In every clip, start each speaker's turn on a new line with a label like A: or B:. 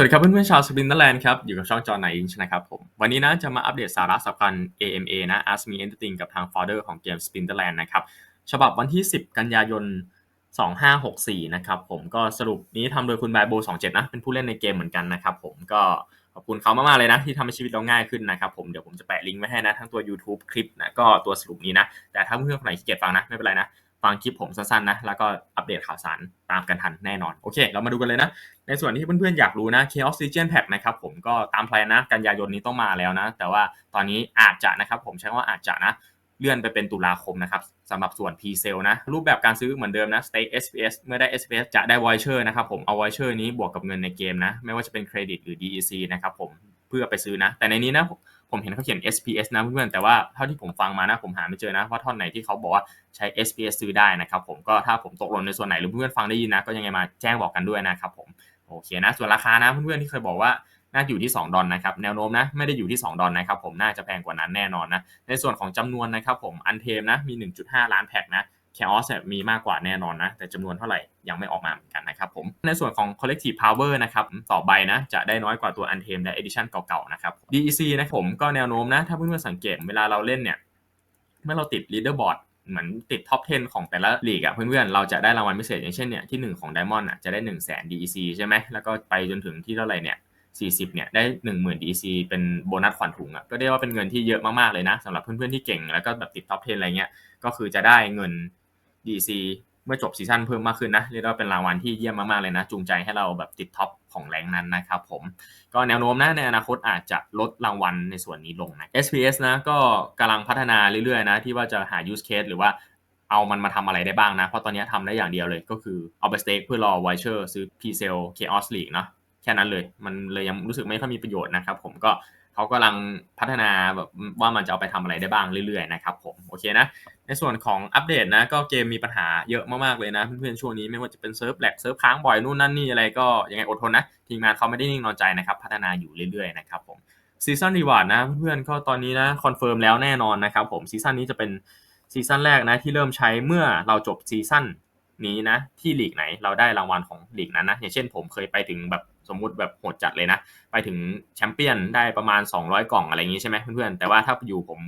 A: วัสดีครับเพื่อนๆชาวสปินเตอร์แลนด์ครับอยู่กับช่องจอไหนอินชนะครับผมวันนี้นะจะมาอัปเดตสาระสำคัญ AMA นะ Ask Me Anything กับทาง founder ของเกม Spinterland นะครับฉบับวันที่ 10 กันยายน 2564 นะครับผมก็สรุปนี้ทำโดยคุณบายโบ27 นะ เป็นผู้เล่นในเกมเหมือนกันนะครับผมก็ขอบคุณเขามากๆเลยนะ ที่ทำให้ชีวิตเราง่ายขึ้นนะครับผมเดี๋ยวผมจะแปะลิงก์ไว้ให้นะ ทั้งตัว YouTube คลิปนะก็ตัวสรุปนี้นะ แต่ถ้าเพื่อนๆคนไหนขี้เกียจฟังนะไม่เป็นไรนะ ฟังคลิปผมสั้นๆนะ แล้วก็อัปเดตข่าวสารตามกันทันแน่นอน โอเค เรามาดูกันเลยนะ ในส่วนที่เพื่อนๆอยากรู้นะ Chaos Legion Pack นะครับผมก็ตามแพลนนะ กันยายนนี้ต้องมาแล้วนะ แต่ว่าตอนนี้อาจจะนะครับ ผมใช้คำว่าอาจจะนะ เลื่อนไปเป็นตุลาคมนะครับสำหรับส่วน p s a l e นะ รูปแบบการซื้อเหมือนเดิมนะ Stake SPS เมื่อได้ SPS จะได้ Voucher นะครับผม เอา Voucher นี้บวกกับเงินในเกมนะ ไม่ว่าจะเป็นเครดิตหรือ DEC นะครับผม เพื่อไปซื้อนะ แต่ในนี้นะ ผมเห็นเขาเขียน SPS นะเพื่อนๆแต่ว่าเท่าที่ผมฟังมานะผมหาไม่เจอนะว่าท่อนไหนที่เขาบอกว่าใช้ SPS ซื้อได้นะครับผมก็ถ้าผมตกหล่นในส่วนไหนหรือเพื่อนๆฟังได้ยินนะก็ยังไงมาแจ้งบอกกันด้วยนะครับผมโอเคนะส่วนราคานะเพื่อนๆที่เคยบอกว่าน่าอยู่ที่ 2 ดอลนะครับแนวโน้มนะไม่ได้อยู่ที่ 2 ดอลนะครับผมน่าจะแพงกว่านั้นแน่นอนนะในส่วนของจำนวนนะครับผมอันเทมนะมี 1.5 ล้านแพ็คนะ แคออสมีมากกว่าแน่นอนนะ แต่จำนวนเท่าไหร่ยังไม่ออกมาเหมือนกันนะครับผม ในส่วนของ collective power นะครับ ต่อใบนะ จะได้น้อยกว่าตัว untamed และ edition เก่าๆ นะครับ DEC นะผมก็แนวโน้มนะ ถ้าเพื่อนๆสังเกตเวลาเราเล่นเนี่ย เมื่อเราติด leaderboard เหมือนติดท็อป 10 ของแต่ละลีกอะเพื่อนๆ เราจะได้รางวัลพิเศษอย่างเช่นเนี่ยที่ 1 ของ Diamond อะจะได้ 1 0 0 0 0แสน DEC ใช่ไหมแล้วก็ไปจนถึงที่เท่าไหร่เนี่ย40เนี่ยได้ 10,000 DC เป็นโบนัสขวัญถุงอะก็เรียกว่าเป็นเงินที่เยอะมากๆเลยนะสำหรับเพื่อนๆที่เก่งแล้วก็แบบติดท็อป10อะไรเงี้ยก็คือจะได้เงิน DC เมื่อจบซีซั่นเพิ่มมากขึ้นนะเรียกว่าเป็นรางวัลที่เยี่ยมมากๆเลยนะ จูงใจให้เราแบบติดท็อปของแรงนั้นนะครับผมก็แนวโน้มนะในอนาคตอาจจะลดรางวัลในส่วนนี้ลงนะ SPS นะก็กำลังพัฒนาเรื่อยๆนะที่ว่าจะหา use case หรือว่าเอามันมาทำอะไรได้บ้างนะ เพราะตอนนี้ทำได้อย่างเดียวเลยก็คือเอาไปสเต็กเพื่อรอไวเชอร์ซื้อ p c e l Chaos League เนาะแค่นั้นเลย มันเลยยังรู้สึกไม่ค่อยมีประโยชน์นะครับผมก็ เขากำลังพัฒนาแบบว่ามันจะเอาไปทำอะไรได้บ้างเรื่อยๆนะครับผมโอเคนะ ในส่วนของอัปเดตนะก็เกมมีปัญหาเยอะมากๆเลยนะเพื่อนๆช่วงนี้ไม่ว่าจะเป็นเซิร์ฟแหลกเซิร์ฟค้างบ่อยนู่นนั่นนี่อะไรก็ยังไงอดทนนะทีมงานเขาไม่ได้นิ่งนอนใจนะครับพัฒนาอยู่เรื่อยๆนะครับผมซีซันรีวาร์ดนะเพื่อนๆก็ตอนนี้นะคอนเฟิร์มแล้วแน่นอนนะครับผมซีซั่นนี้จะเป็นซีซั่นแรกนะที่เริ่มใช้เมื่อเราจบซีซั่น นี้นะที่ลีกไหน เราได้รางวัลของลีกนั้นนะอย่างเช่นผมเคยไปถึงแบบสมมุติแบบโหดจัดเลยนะ ไปถึงแชมเปี้ยนได้ประมาณ 200 กล่องอะไรอย่างนี้ใช่ไหมเพื่อนๆแต่ว่าถ้าอยู่ผม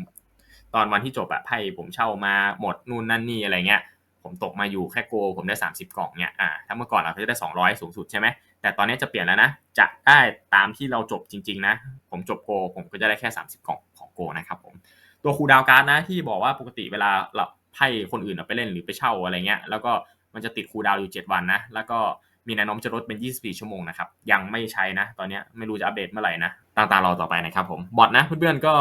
A: ตอนวันที่จบอะไพ่ผมเช่ามาหมดนู่นนั่นนี่อะไรเงี้ยผมตกมาอยู่แค่โก ผมได้ 30 กล่องเนี่ยอ่าถ้าเมื่อก่อนเราจะได้ 200 สูงสุดใช่ไหมแต่ตอนนี้จะเปลี่ยนแล้วนะ จะได้ตามที่เราจบจริง ๆ นะ ผมจบโก ผมก็จะได้แค่ 30 กล่องของโกนะครับผมตัวครูดาวการ์ดนะที่บอกว่าปกติเวลาเราไพ่คนอื่นไปเล่นหรือไปเช่าอะไรเงี้ยแล้วก็ มันจะติดคูดาวอยู่ 7 วันนะ แล้วก็มีแนวโน้มจะลดเป็น 24 ชั่วโมงนะครับ ยังไม่ใช้นะ ตอนนี้ไม่รู้จะอัปเดตเมื่อไหร่นะต่างๆรอต่อไปนะครับผม บอทนะเพื่อนๆก็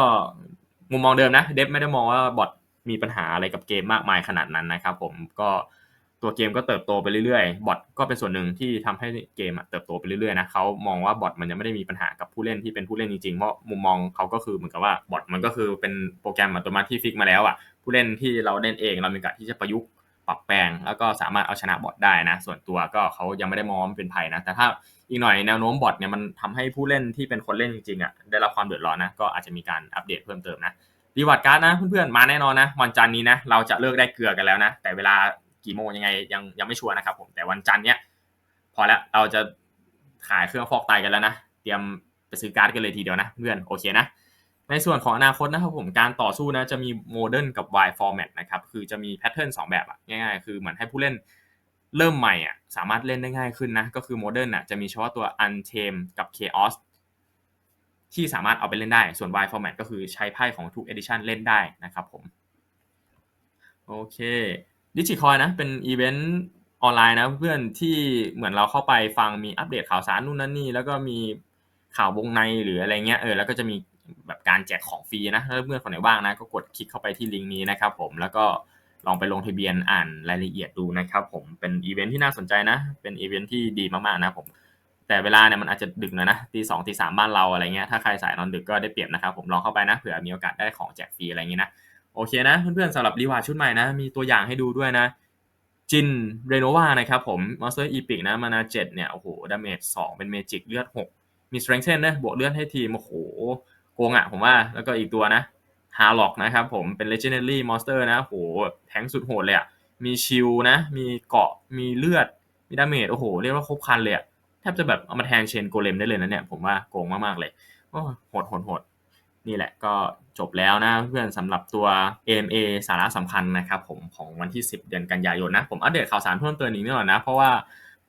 A: มุมมองเดิมนะ เดฟไม่ได้มองว่าบอทมีปัญหาอะไรกับเกมมากมายขนาดนั้นนะครับผม ก็ตัวเกมก็เติบโตไปเรื่อยๆ บอทก็เป็นส่วนหนึ่งที่ทำให้เกมเติบโตไปเรื่อยๆนะเขามองว่าบอทมันยังไม่ได้มีปัญหากับผู้เล่นที่เป็นผู้เล่นจริงๆ เพราะมุมมองเขาก็คือเหมือนกับว่าบอทมันก็คือเป็นโปรแกรมอัตโนมัติที่ฟิกมาแล้วอะ ผู้เล่นที่เราเล่นเองเรามีการที่จะประยุกต์ ปรับแปลง แล้วก็สามารถเอาชนะบอทได้นะ ส่วนตัวก็เขายังไม่ได้มองเป็นภัยนะ แต่ถ้าอีกหน่อยแนวโน้มบอทเนี่ยมันทำให้ผู้เล่นที่เป็นคนเล่นจริงๆอะได้รับความเดือดร้อนนะ ก็อาจจะมีการอัปเดตเพิ่มเติมนะรีวอร์ดการ์ดนะเพื่อนๆมาแน่นอนนะวันจันนี้นะเราจะเลิกได้เกลือกันแล้วนะ แต่เวลากี่โมงยังไงยังยังไม่ชัวร์นะครับผมแต่วันจันเนี้ยพอแล้วเราจะขายเครื่องฟอกไตกันแล้วนะ เตรียมไปซื้อการ์ดกันเลยทีเดียวนะเพื่อนโอเคนะ ในส่วนของอนาคตนะครับผมการต่อสู้นะจะมีโมเดิร์นกับ Y format นะครับคือจะมีแพทเทิร์น2แบบอะง่ายๆ คือเหมือนให้ผู้เล่นเริ่มใหม่อะสามารถเล่นได้ง่ายขึ้นนะก็คือโมเดิร์นอะจะมีเฉพาะตัว Untamed กับ Chaos ที่สามารถเอาไปเล่นได้ส่วน Y format ก็คือใช้ไพ่ของทุก edition เล่นได้นะครับผมโอเคดิจิคอยนะเป็นอีเวนต์ออนไลน์นะเพื่อนที่เหมือนเราเข้าไปฟังมีอัปเดตข่าวสารนู่นนั่นนี่ แล้วก็มีข่าววงในหรืออะไรเงี้ยเออแล้วก็จะมี แบบการแจกของฟรีนะถ้าเพื่อนคนไหนว่างนะก็กดคลิกเข้าไปที่ลิงก์นี้นะครับผมแล้วก็ลองไปลงทะเบียนอ่านรายละเอียดดูนะครับผมเป็นอีเวนท์ที่น่าสนใจนะ เป็นอีเวนท์ที่ดีมากๆนะผมแต่เวลาเนี่ยมันอาจจะดึกหน่อยนะตีสองตีสามบ้านเราอะไรเงี้ยถ้าใครสายนอนดึกก็ได้เปรียบนะครับผมลองเข้าไปนะเผื่อมีโอกาสได้ของแจกฟรีอะไรเงี้ยนะโอเคนะเพื่อนๆสำหรับรีวาร์ชุดใหม่นะ มีตัวอย่างให้ดูด้วยนะจินเรโนวานะครับผมมอนสเตอร์อีพิกนะมานาเจ็ดเนี่ยโอ้โหดาเมจสองเป็นเมจิกเลือดหกมีสเตรนเซนนะบวกเลือดให้ทีมโอ้โห โกงอะผมว่าแล้วก็อีกตัวนะฮาร์ล็อกนะครับผมเป็น legendary monster นะโหแทงสุดโหดเลยอะมีชิลนะ มีเกาะมีเลือด มีดาเมจโอ้โห เรียกว่าครบคันเลยแทบจะแบบเอามาแทนเชนโกเลมได้เลยนะเนี่ย ผมว่าโกงมากๆเลยโอ้โหดโหดโหดนี่แหละก็จบแล้วนะเพื่อนสำหรับตัว AMA สาระสำคัญนะครับผมของวันที่ 10 เดือนกันยายนนะ ผมอัปเดตข่าวสารเพิ่มเติมอีกนิดหน่อยนะ เพราะว่า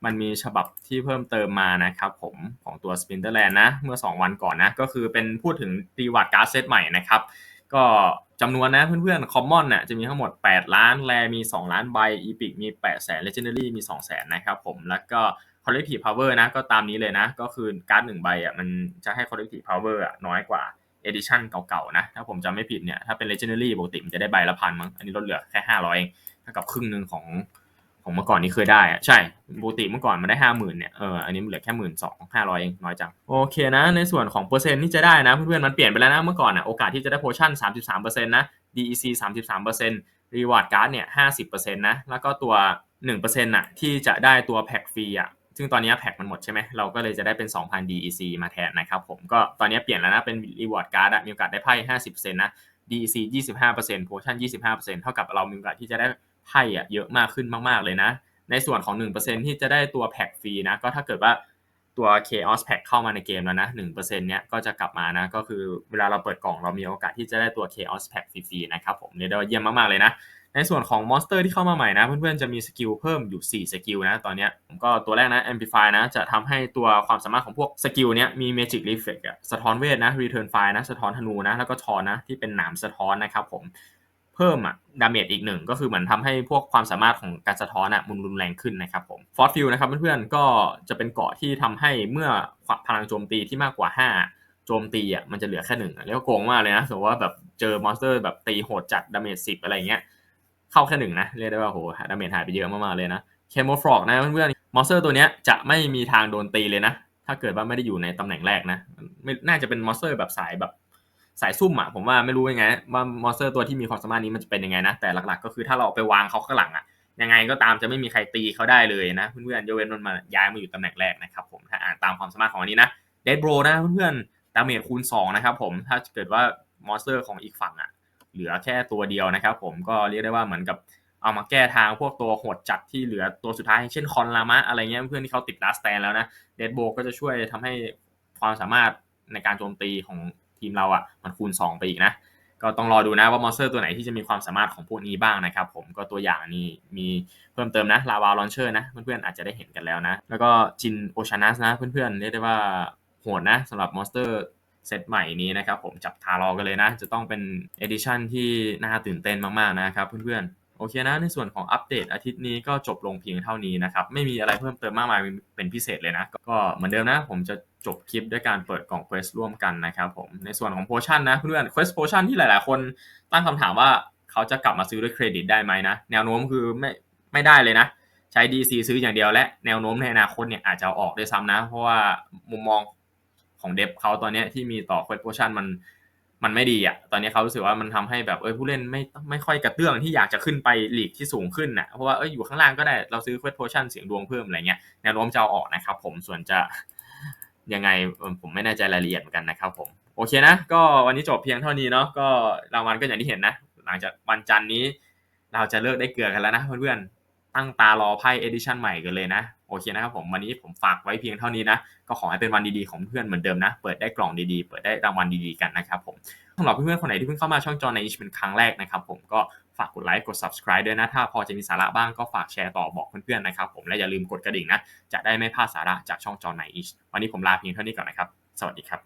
A: มันมีฉบับที่เพิ่มเติมมานะครับผมของตัว s p i n t e r l a n d นะเมื่อ 2 วันก่อนนะ ก็คือเป็นพูดถึงรีวาร์ดการ์ดเซตใหม่นะครับ ก็จำนวนนะเพื่อนๆ Common น่ะจะมีทั้งหมด 8 ล้านแรมี 2 ล้านใบ Epic มี 8 แสน Legendary มี 2 แสนนะครับผมแล้วก็ collective power นะก็ตามนี้เลยนะ ก็คือการ์ดหนึ่งใบอะมันจะให้ collective power อะน้อยกว่า edition เก่าๆนะ ถ้าผมจำไม่ผิดเนี่ยถ้าเป็น legendary ปกติมันจะได้ใบละพันมั้งอันนี้ลดเหลือแค่ 500เองเท่ากับครึ่งหนึ่งของ ของเมื่อก่อนนี้เคยได้อะใช่ปกติเมื่อก่อนมันได้ห้าหมื่นเนี่ยเอออันนี้มันเหลือแค่หมื่นสองห้าร้อยเองน้อยจังโอเคนะ ในส่วนของเปอร์เซ็นต์ที่จะได้นะเพื่อนๆมันเปลี่ยนไปแล้วนะเมื่อก่อนอะโอกาสที่จะได้โพชั่น33%นต์นะ DEC 33% Reward Card เซ็นต์รีวาร์ดการ์ดเนี่ย50%นต์นะแล้วก็ตัว1%น่ะที่จะได้ตัวแพ็กฟรีอะซึ่งตอนนี้แพ็กมันหมดใช่ไหมเราก็เลยจะได้เป็น 2,000 DEC มาแทนนะครับผมก็ตอนนี้เปลี่ยนแล้วนะเป็น Reward Card อะมีโอกาสได้ไพ่50%นะ DEC 25% Potion 25%เท่ากับเรามีโอกาสที่จะได้ ไพ่อะเยอะมากขึ้นมาก ๆ เลยนะ ในส่วนของ 1%ที่จะได้ตัวแพ็กฟรีนะก็ถ้าเกิดว่าตัว Chaos Pack เข้ามาในเกมแล้วนะ1%เนี้ยก็จะกลับมานะก็คือเวลาเราเปิดกล่องเรามีโอกาสที่จะได้ตัว Chaos Pack ฟรีๆนะครับผมเรียกได้ว่าเยี่ยมมากๆเลยนะ ในส่วนของมอนสเตอร์ที่เข้ามาใหม่นะเพื่อนๆจะมีสกิลเพิ่มอยู่ 4 สกิลนะตอนนี้ผมก็ตัวแรกนะ Amplify นะจะทำให้ตัวความสามารถของพวกสกิลเนี้ยมี Magic Reflect สะท้อนเวทนะ Return Fire นะสะท้อนธนูนะแล้วก็ทอนนะที่เป็นหนามสะท้อนนะครับผม เพิ่มอะดาเมจอีกหนึ่งก็คือเหมือนทำให้พวกความสามารถของการสะท้อนอะมันรุนแรงขึ้นนะครับผมฟอร์ฟิลนะครับเพื่อนๆก็จะเป็นเกาะที่ทำให้เมื่อพลังโจมตีที่มากกว่า 5 โจมตีอะมันจะเหลือแค่หนึ่งเรียกว่าโกงมากเลยนะสมมติว่าแบบเจอมอนสเตอร์แบบตีโหดจัดดาเมจสิบอะไรเงี้ยเข้าแค่หนึ่งนะเรียกได้ว่าโหดาเมจหายไปเยอะมากๆเลยนะเคมโมฟรอกนะเพื่อนๆมอนสเตอร์ตัวเนี้ยจะไม่มีทางโดนตีเลยนะ ถ้าเกิดว่าไม่ได้อยู่ในตำแหน่งแรกนะไม่น่าจะเป็นมอนสเตอร์แบบสายแบบ สายซุ่มอะผมว่าไม่รู้ยังไงว่ามอนสเตอร์ตัวที่มีความสามารถนี้มันจะเป็นยังไงนะแต่หลักๆ ก็คือถ้าเราไปวางเขาข้างหลังอะยังไงก็ตามจะไม่มีใครตีเขาได้เลยนะเพื่อนๆยกเว้นมันมาย้ายมาอยู่ตำแหน่งแรกนะครับผมถ้าอ่านตามความสามารถของอันนี้นะเดดโบรนะเพื่อนๆดาเมจคูณ2นะครับผมถ้าเกิดว่ามอนสเตอร์ของอีกฝั่งอะเหลือแค่ตัวเดียวนะครับผมก็เรียกได้ว่าเหมือนกับเอามาแก้ทางพวกตัวโหดจัดที่เหลือตัวสุดท้ายเช่นคอนลามะอะไรเงี้ยเพื่อนที่เขาติดลาสแตนแล้วนะเดดโบก็จะช่วยทำให้ความสามารถในการโจมตีของ ทีมเราอะมันคูณ 2 ไปอีกนะ ก็ต้องรอดูนะว่ามอนสเตอร์ตัวไหนที่จะมีความสามารถของพวกนี้บ้างนะครับผมก็ตัวอย่างนี้มีเพิ่มเติมนะลาวาลอนเชอร์นะเพื่อนๆอาจจะได้เห็นกันแล้วนะ แล้วก็จินโอชานัสนะเพื่อนๆเรียกได้ว่าโหดนะสำหรับมอนสเตอร์เซตใหม่นี้นะครับผมจับทารอกันเลยนะ จะต้องเป็นเอดิชันที่น่าตื่นเต้นมากๆนะครับเพื่อนๆ โอเคนะในส่วนของอัปเดตอาทิตย์นี้ก็จบลงเพียงเท่านี้นะครับไม่มีอะไรเพิ่มเติมมากมายเป็นพิเศษเลยนะ ก็เหมือนเดิมนะ ผมจะจบคลิปด้วยการเปิดกล่อง Quest ร่วมกันนะครับผมในส่วนของโพชั่นนะเพื่อน Quest Potion ที่หลาย ๆ คนตั้งคำถามว่าเขาจะกลับมาซื้อด้วยเครดิตได้ไหมนะ แนวโน้มคือไม่ไม่ได้เลยนะใช้ DC ซื้ออย่างเดียวและแนวโน้มในอนาคตเนี่ยอาจจะออกได้ซ้ำนะ เพราะว่ามุมมองของเดฟเขาตอนนี้ที่มีต่อ Quest Potion มัน มันไม่ดีอะ ตอนนี้เขารู้สึกว่ามันทำให้แบบเออผู้เล่นไม่ไม่ค่อยกระเตื้องที่อยากจะขึ้นไปหลีกที่สูงขึ้นน่ะเพราะว่าเอออยู่ข้างล่างก็ได้เราซื้อ Quest Potion เสียงดวงเพิ่มอะไรเงี้ยแนวโน้มจะเอาออกนะครับผมส่วนจะยังไงผมไม่แน่ใจรายละเอียดเหมือนกันนะครับผมโอเคนะ ก็วันนี้จบเพียงเท่านี้เนาะก็รางวัลก็อย่างที่เห็นนะ หลังจากวันจันทร์นี้ เราจะเลิกได้เกลือกันแล้วนะเพื่อนๆ ตั้งตารอไพ่เอดิชันใหม่กันเลยนะ โอเคนะครับผมวันนี้ผมฝากไว้เพียงเท่านี้นะ ก็ขอให้เป็นวันดีๆของเพื่อนเหมือนเดิมนะ เปิดได้กล่องดีๆ เปิดได้รางวัลดีๆกันนะครับผมสำหรับเพื่อนๆคนไหนที่เพิ่งเข้ามาช่องจอในอิชเป็นครั้งแรกนะครับผมก็ฝากกดไลค์กด subscribe ด้วยนะ ถ้าพอจะมีสาระบ้างก็ฝากแชร์ต่อบอกเพื่อนๆนะครับผมและอย่าลืมกดกระดิ่งนะ จะได้ไม่พลาดสาระจากช่องจอในอิชวันนี้ผมลาเพียงเท่านี้ก่อนนะครับ สวัสดีครับ